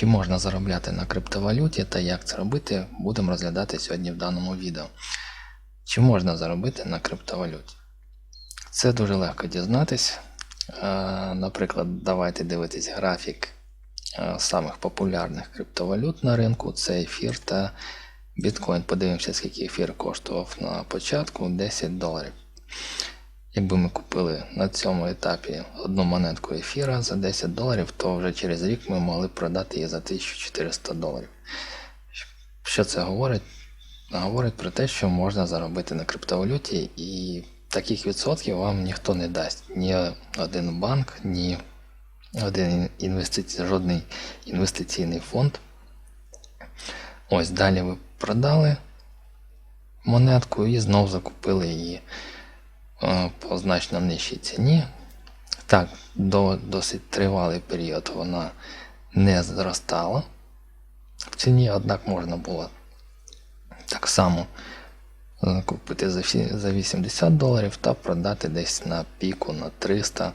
Чи можна заробляти на криптовалюті та як це робити, будемо розглядати сьогодні в даному відео. Чи можна заробити на криптовалюті? Це дуже легко дізнатись. Е, Наприклад, давайте дивитись графік е, самих популярних криптовалют на ринку. Це ефір та біткоін. Подивимося, скільки ефір коштував на початку 10 доларів. Якби ми купили на цьому етапі одну монетку ефіра за 10 доларів, то вже через рік ми могли продати її за 1400 доларів. Що це говорить? Говорить про те, що можна заробити на криптовалюті, і таких відсотків вам ніхто не дасть. Ні один банк, ні один інвестицій, жодний інвестиційний фонд. Ось далі ви продали монетку і знов закупили її по значно нижчій ціні. Так, до досить тривалий період вона не зростала в ціні, однак можна було так само е, купити за 80 доларів та продати десь на піку на 300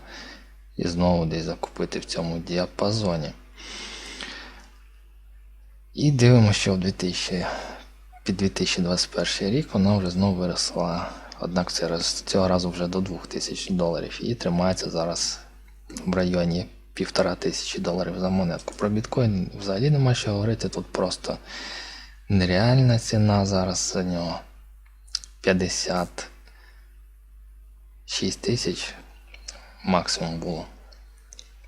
і знову десь закупити в цьому діапазоні. І дивимося, що в 2000, під 2021 рік вона вже знову виросла. Однак цього разу вже до 2000 доларів і тримається зараз в районі 1500 доларів за монетку. Про біткоін взагалі нема що говорити. Тут просто нереальна ціна зараз за нього 56 тисяч максимум було.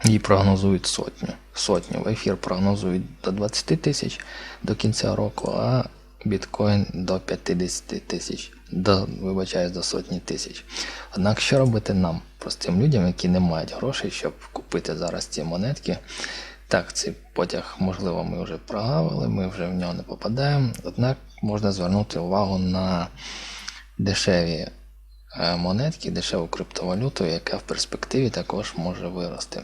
І прогнозують сотню. Сотню. В ефір прогнозують до 20 тисяч до кінця року, а біткоін до 50 тисяч, до, вибачаюсь, до сотні тисяч. Однак, що робити нам, простим людям, які не мають грошей, щоб купити зараз ці монетки? Так, цей потяг, можливо, ми вже прогавили, ми вже в нього не попадаємо. Однак можна звернути увагу на дешеві е, монетки, дешеву криптовалюту, яка в перспективі також може вирости.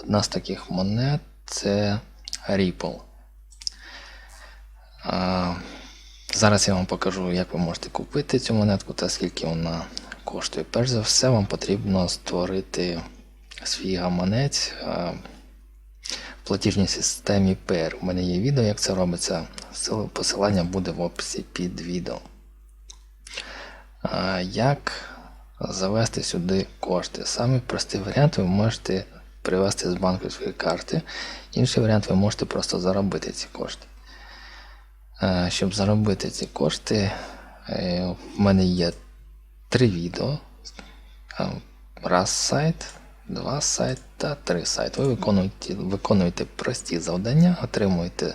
Одна з таких монет це Ripple. Зараз я вам покажу, як ви можете купити цю монетку та скільки вона коштує. Перш за все, вам потрібно створити свій гаманець в платіжній системі Payer. У мене є відео, як це робиться. Посилання буде в описі під відео. Як завести сюди кошти? Самий простий варіант ви можете привести з банківської карти. Інший варіант ви можете просто заробити ці кошти. Е, Щоб заробити ці кошти, е, в мене є три відео. Е, Раз сайт, два сайт та три сайт. Ви виконуєте, виконуєте прості завдання, отримуєте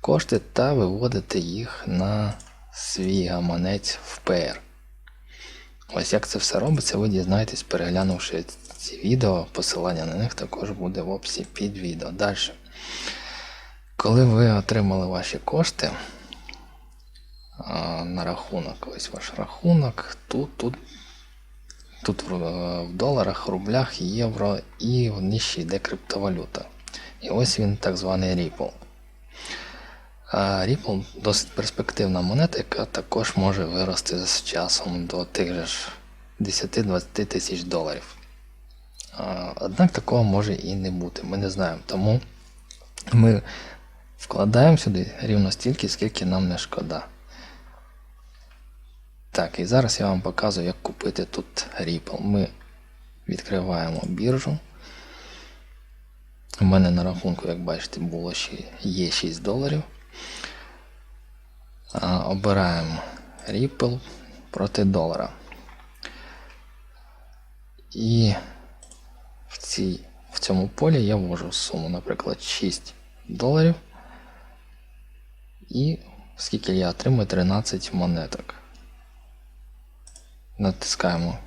кошти та виводите їх на свій гаманець в PR. Ось як це все робиться, ви дізнаєтесь, переглянувши ці відео. Посилання на них також буде в описі під відео. Далі. Коли ви отримали ваші кошти на рахунок, ось ваш рахунок, тут, тут, тут в, в доларах, рублях, євро і нижче йде криптовалюта. І ось він так званий Ripple. Ripple досить перспективна монета, яка також може вирости з часом до тих же ж 10-20 тисяч доларів. Однак такого може і не бути. Ми не знаємо. Тому ми вкладаємо сюди рівно стільки, скільки нам не шкода. Так, і зараз я вам показую, як купити тут Ripple. Ми відкриваємо біржу. У мене на рахунку, як бачите, було ще є 6 доларів. Обираємо Ripple проти долара. І в, цій, в цьому полі я ввожу суму, наприклад, 6 доларів. І скільки я отримую 13 монеток. Натискаємо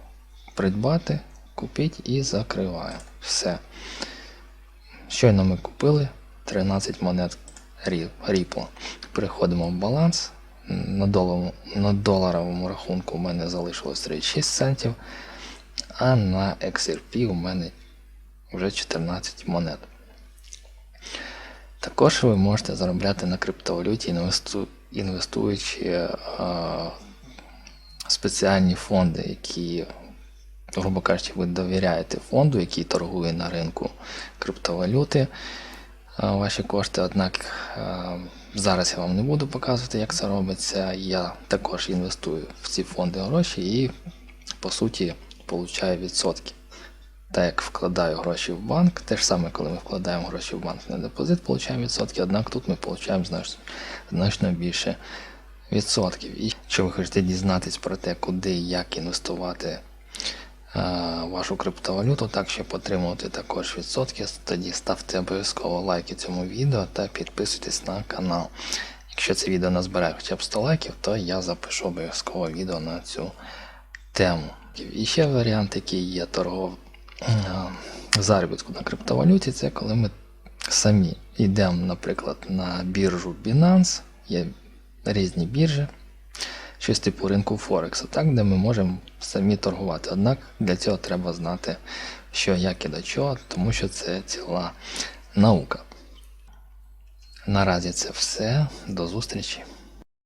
придбати, купіть і закриваємо. Все. Щойно ми купили 13 монет Ripple. Переходимо в баланс. На доларовому, на доларовому рахунку у мене залишилось 36 центів, а на XRP у мене вже 14 монет. Також ви можете заробляти на криптовалюті, інвестуючи е, в спеціальні фонди, які, грубо кажучи, ви довіряєте фонду, який торгує на ринку криптовалюти. ваші кошти. Однак е, зараз я вам не буду показувати, як це робиться. Я також інвестую в ці фонди гроші і, по суті, получаю відсотки. Так як вкладаю гроші в банк, те ж саме, коли ми вкладаємо гроші в банк на депозит, получаємо відсотки, однак тут ми получаємо значно, значно більше відсотків. І якщо ви хочете дізнатись про те, куди і як інвестувати е, вашу криптовалюту, так щоб отримувати також відсотки, тоді ставте обов'язково лайки цьому відео та підписуйтесь на канал. Якщо це відео назбирає хоча б 100 лайків, то я запишу обов'язково відео на цю тему. І ще варіант, який є торгов е, заробітку на криптовалюті, це коли ми самі йдемо, наприклад, на біржу Binance, є різні біржі, щось типу ринку Форексу, так, де ми можемо самі торгувати. Однак для цього треба знати, що як і до чого, тому що це ціла наука. Наразі це все. До зустрічі.